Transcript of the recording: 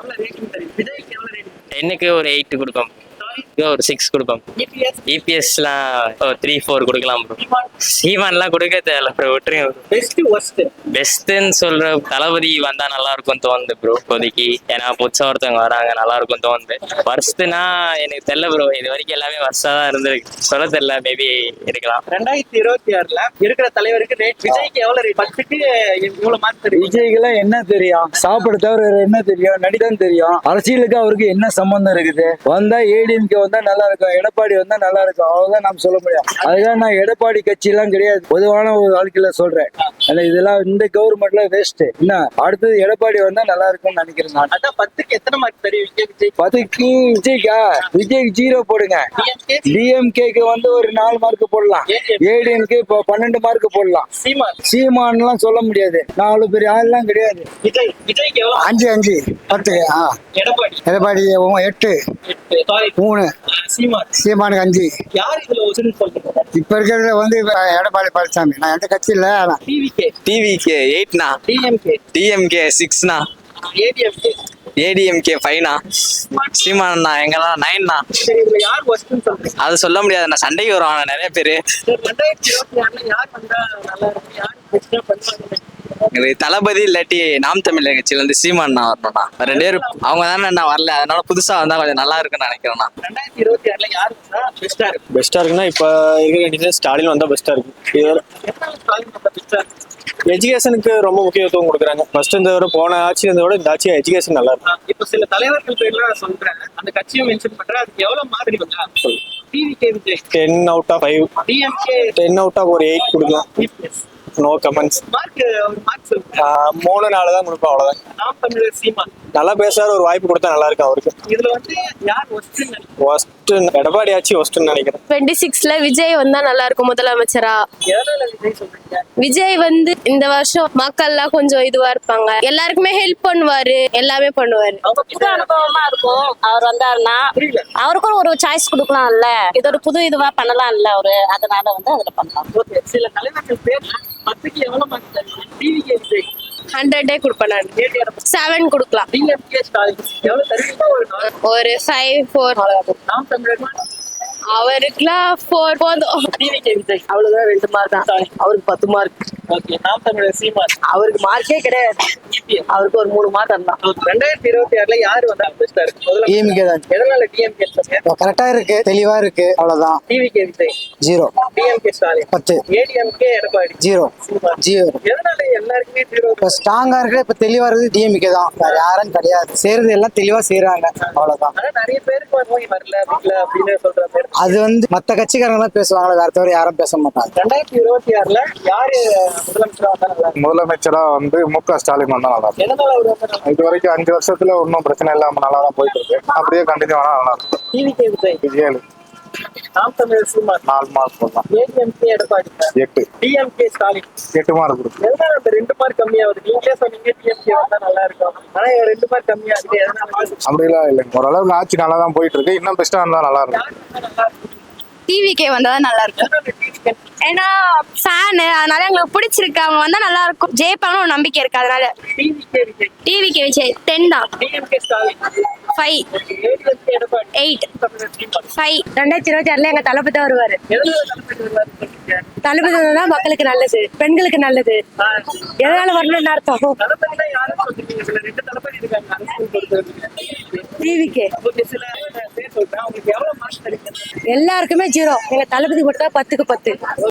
எவ்வளவு ரேட்டிங் தருவீங்க விஜய்க்கு எவ்வளவு ரேட்டிங் டென்னுக்கு ஒரு எயிட் கொடுப்போம் சாரி ஒரு சிக்ஸ் கொடுப்போம். இபிஎஸ் இபிஎஸ்லாம் த்ரீ ஃபோர் கொடுக்கலாம் ப்ரோ சீமான்லாம் கொடுக்க தேவையில்ல ப்ரோ விட்டுருங்க பெஸ்ட் ஒர்ஸ்ட் பெஸ்ட்டுன்னு சொல்ற தளபதி வந்தா நல்லா இருக்கும் தோணுது ப்ரோ இப்போதைக்கு. ஏன்னா புதுசா ஒருத்தவங்க வராங்க நல்லா இருக்கும் தோணுது. வருஷத்துனா எனக்கு தெரியல ப்ரோ இது வரைக்கும் எல்லாமே வருஷா தான் இருந்திருக்கு. சொல்ல தெரியல மேபி இருக்கலாம். ரெண்டாயிரத்தி இருபத்தி ஆறுல இருக்கிற தலைவருக்கு ரேட் விஜய்க்கு எவ்வளவு ரேட் பத்துக்கு இவ்வளவு மார்க் தருவீங்க விஜய்க்கெல்லாம் என்ன தெரியும்? சாப்பிட தவிர என்ன தெரியும்? நடிதான் தெரியும். அரசியலுக்கு அவருக்கு என்ன சம்பந்தம் இருக்குது? வந்தா ஏடிஎம்கே வந்தா நல்லா இருக்கும். எடப்பாடி வந்தா நல்லா இருக்கும். அவ்வளவுதான் நாம் சொல்ல முடியும். அதுதான் நான் எடப்பாடி கட்சி எல்லாம் கிடையாது. பொதுவான ஒரு வாழ்க்கையில சொல்றேன். ஆனா இதெல்லாம் இந்த கவர்மெண்ட்ல வேஸ்ட் என்ன? அடுத்தது எடப்பாடி வந்தா நல்லா இருக்கும்னு நினைக்கிறேன் நான். அதான் பத்துக்கு எத்தனை மார்க் தருவீங்க விஜய் பத்துக்கு விஜய்க்கா? விஜய்க்கு ஜீரோ போடுங்க. டிஎம்கே டிஎம்கேக்கு வந்து ஒரு நாலு மார்க் போடலாம். ஏடிஎம்கே இப்போ பன்னெண்டு மார்க் போடலாம். சீமான். சீமான்லாம் சொல்ல முடியாது. நாலு பெரிய ஆள்லாம் கிடையாது. விஜய் அஞ்சு அஞ்சு. பத்து எடப்பாடி. எடப்பாடி எட்டு. மூணு. சீமான். சீமானுக்கு அஞ்சு. யார் இதுல ஒசுன்னு சொல்றீங்க இப்ப இருக்கிறது வந்து எடப்பாடி பழனிசாமி. நான் எந்த கட்சி இல்ல டிவிகே எயிட்னா டிஎம்கே டிஎம்கே சிக்ஸ்னா ஏடிஎம்கே ஏடிஎம்கே ஃபைவ்னா சீமானா எங்கெல்லாம் நைன்னா அது சொல்ல முடியாது நான் சண்டைக்கு வருவாங்க நிறைய பேரு. பெஸ்டா தளபதி இல்லாட்டி நாம் தமிழர் கட்சியில இருந்து சீமான் வரணும்னா ரெண்டு பேரும் அவங்க தானே நான் வரல. அதனால புதுசா வந்தா கொஞ்சம் நல்லா இருக்கும்னு நினைக்கிறேன் நான். ரெண்டாயிரத்தி இருபத்தி ஆறுல யார் வந்தா பெஸ்டா இருக்கும்? பெஸ்ட்டாக இருக்குன்னா இப்போ இருக்கிற கண்டிஷன் ஸ்டாலின் வந்தா பெஸ்டா இருக்கும். எஜுகேஷனுக்கு ரொம்ப முக்கியத்துவம் கொடுக்குறாங்க. ஃபர்ஸ்ட் இந்த விட போன ஆட்சி இருந்ததை விட இந்த ஆட்சி எஜுகேஷன் நல்லா இருக்கும் இப்ப சில தலைவர்கள் பேர்லாம் நான் சொல்றேன். அந்த கட்சியை மென்ஷன் பண்றேன். அதுக்கு எவ்வளவு Vijay. Ten out of five DMK ten out of ஒரு எயிட் கொடுக்கலாம். நோ கமெண்ட்ஸ் மூணு நாலு தான் தமிழர் சீமான் நல்லா பேசுறாரு ஒரு வாய்ப்பு கொடுத்தா நல்லா இருக்கும் அவருக்கு. இதுல வந்து யார் ஒஸ்ட்னு ஒஸ்ட்டு எடப்பாடி ஆட்சி ஒஸ்ட்டுன்னு நினைக்கிறேன். டுவெண்ட்டி சிக்ஸ்ல விஜய் வந்தா நல்லா இருக்கும் முதலமைச்சரா? விஜய் சொல்றீங்க? விஜய் வந்து இந்த வருஷம் மக்கள்லாம் கொஞ்சம் இதுவா இருப்பாங்க. எல்லாருக்குமே ஹெல்ப் பண்ணுவாரு எல்லாமே பண்ணுவாரு. அவங்க புது அனுபவமா இருக்கும். அவர் வந்தாருன்னா அவருக்கும் ஒரு சாய்ஸ் கொடுக்கலாம்ல. இது ஒரு புது இதுவா பண்ணலாம்ல அவரு. அதனால வந்து அதுல பண்ணலாம். ஓகே சில தலைவர்கள் பேர் பத்துக்கு எவ்வளவு மார்க் தருவீங்க? டிவிகே விஜய் ஹண்ட்ரடே கொடுப்பேன் நான். செவன் கொடுக்கலாம். டிஎம்கே ஸ்டாலின் எவ்வளவு தருவீங்க? ஒரு நாள். ஒரு ஃபைவ் ஃபோர் நாம் தமிழர் அவருக்குலாம் ஃபோர் போதும் டிவிகே விஜய் அவ்வளவுதான் ரெண்டு மார்க் தான். அவருக்கு பத்து மார்க். ஓகே நாம் தமிழர் சீமான். அவருக்கு மார்க்கே கிடையாது. அவருக்கு ஒரு மூணு மார்க் தான் ரெண்டாயிரத்தி இருபத்தி ஆறுல யார் வந்தா பெஸ்டா இருக்கு முதல்ல டிஎம்கே தான். எதனால டிஎம்கே கரெக்டா இருக்கு தெளிவா இருக்கு அவ்வளவுதான். TVK Vijay. Zero. DMK Stalin. பத்து. ஏடிஎம்கே எடப்பாடி. ஜீரோ. ஜீரோ. எதனால எல்லாருக்குமே ஜீரோ? இப்ப ஸ்ட்ராங்கா இருக்கு இப்ப தெளிவா இருக்கு டிஎம்கே தான். வேற யாரும் கிடையாது. செய்யறது எல்லாம் தெளிவா செய்யறாங்க அவ்வளவுதான். நிறைய பேருக்கு வரல வரல அப்படின்னு சொல்ற அது வந்து மத்த கட்சிக்காரங்க தான் பேசுவாங்க வேற தவிர யாரும் பேச மாட்டாங்க. ரெண்டாயிரத்தி இருபத்தி ஆறுல யாரு முதலமைச்சரா வந்தா மு க ஸ்டாலின் வந்தா நல்லா இருக்கும். இது வரைக்கும் அஞ்சு வருஷத்துல ஒன்றும் பிரச்சனை இல்லாம நல்லா தான் போயிட்டு இருக்கு அப்படியே கண்டினியூ ஆனா நல்லா இருக்கும். டிவிகே விஜய். ஏழு நாம் தமிழர் சீமான் நாலு மார்க் போடலாம். ஏடிஎம்கே எடப்பாடி. எட்டு. டிஎம்கே ஸ்டாலின். எட்டு மார்க் அப்படிலாம் இல்லைங்க. ஓரளவுக்கு ஆட்சி நல்லா தான் போயிட்டு இருக்கு இன்னும் பெஸ்டா இருந்தா நல்லா இருக்கும்? டிவிகே வந்தால் நல்லா இருக்கும் டிவிக்கே நல்லா இருக்கும் ஏன்னா ஃபேனு அதனால எங்களுக்கு பிடிச்சிருக்கு. அவங்க வந்தா நல்லா இருக்கும் ஜெயிப்பாங்கன்னு ஒரு நம்பிக்கை இருக்கு அதனால. டிவிகே விஜய் டிவிக்கு விஜய் டென் தான். ஃபைவ் எயிட் ஃபைவ் ரெண்டாயிரத்தி இருபத்தி ஆறுல எங்க தளபதி தான் வருவாரு. தளபதி தான் மக்களுக்கு நல்லது. பெண்களுக்கு நல்லது. எதனால வரணும்னு அர்த்தம்? டிவிகே சொல்றேன். உங்களுக்கு எவ்வளவு மார்க் கிடைக்கும் எல்லாருக்குமே ஜீரோ எங்க தளபதி மட்டும் தான் பத்துக்கு பத்து.